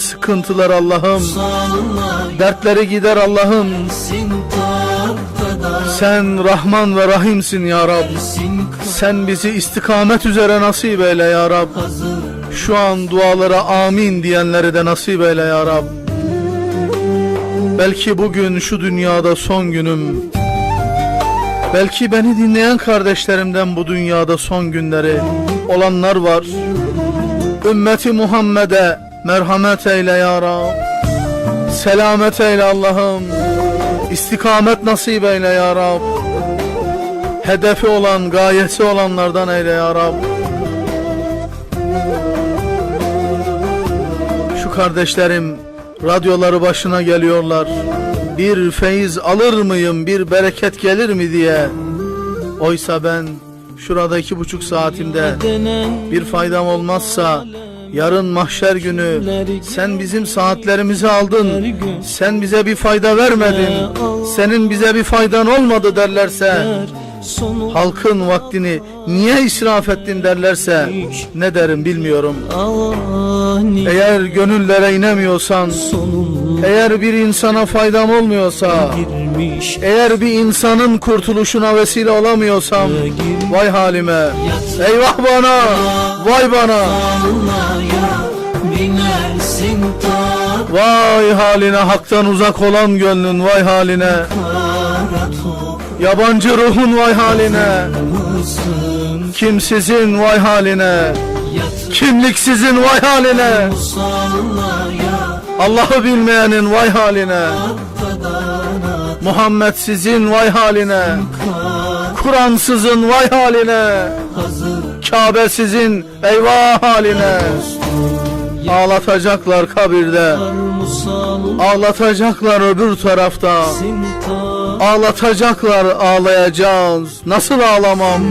sıkıntılar Allah'ım. Dertleri gider Allah'ım. Sen Rahman ve Rahimsin ya Rab. Sen bizi istikamet üzere nasip eyle ya Rab. Şu an dualara amin diyenleri de nasip eyle ya Rab. Belki bugün şu dünyada son günüm. Belki beni dinleyen kardeşlerimden bu dünyada son günleri olanlar var. Ümmeti Muhammed'e merhamet eyle ya Rab Selamet eyle Allah'ım İstikamet nasip eyle ya Rab Hedefi olan, gayesi olanlardan eyle ya Rab Şu kardeşlerim radyoları başına geliyorlar. Bir feyiz alır mıyım, bir bereket gelir mi diye. Oysa ben şurada iki buçuk saatimde bir faydam olmazsa yarın mahşer günü sen bizim saatlerimizi aldın. Sen bize bir fayda vermedin. Senin bize bir faydan olmadı derlerse halkın vaktini niye israf ettin derlerse ne derim bilmiyorum. Eğer gönüllere inemiyorsan, eğer bir insana faydam olmuyorsa, girmiş eğer bir insanın kurtuluşuna vesile olamıyorsam, vay halime, eyvah bana, vay bana, vay haline haktan uzak olan gönlün vay haline, yabancı ruhun vay haline, kimsizin vay haline, kimliksizin vay haline, Allah'ı bilmeyenin vay haline, Muhammed sizin vay haline, kar Kur'ansızın vay haline, Kabe sizin eyvah haline. Ağlatacaklar kabirde, ağlatacaklar öbür tarafta. ta Ağlatacaklar ağlayacağız. Nasıl ağlamam?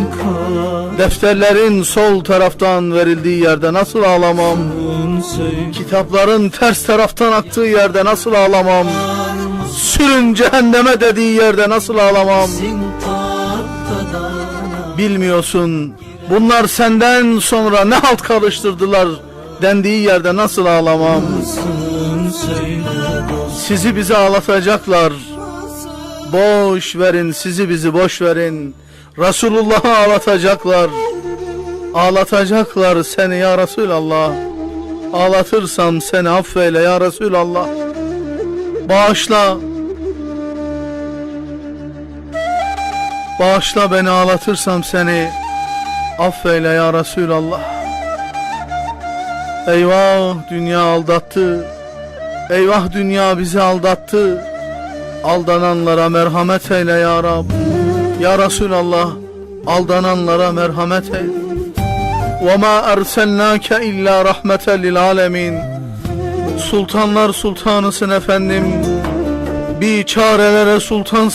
Defterlerin sol taraftan verildiği yerde nasıl ağlamam? Kitapların ters taraftan aktığı yerde nasıl ağlamam? Sürün cehenneme dediği yerde nasıl ağlamam? Bilmiyorsun. Bunlar senden sonra ne halt karıştırdılar dendiği yerde nasıl ağlamam? Sizi bize ağlatacaklar. Boş verin sizi bizi boş verin. Resulullah'ı ağlatacaklar. Ağlatacaklar seni ya Resulallah. Ağlatırsam seni affeyle ya Resulallah. Bağışla. Bağışla beni ağlatırsam seni. Affeyle ya Resulallah. Eyvah dünya aldattı. Eyvah dünya bizi aldattı. Aldananlara merhamet eyle ya Rab. Ya Resulallah aldananlara merhamet eyle. وَمَا أَرْسَلْنَاكَ اِلَّا رَحْمَةً لِلْعَالَمِينَ Sultanlar sultanısın efendim. Bir çarelere sultan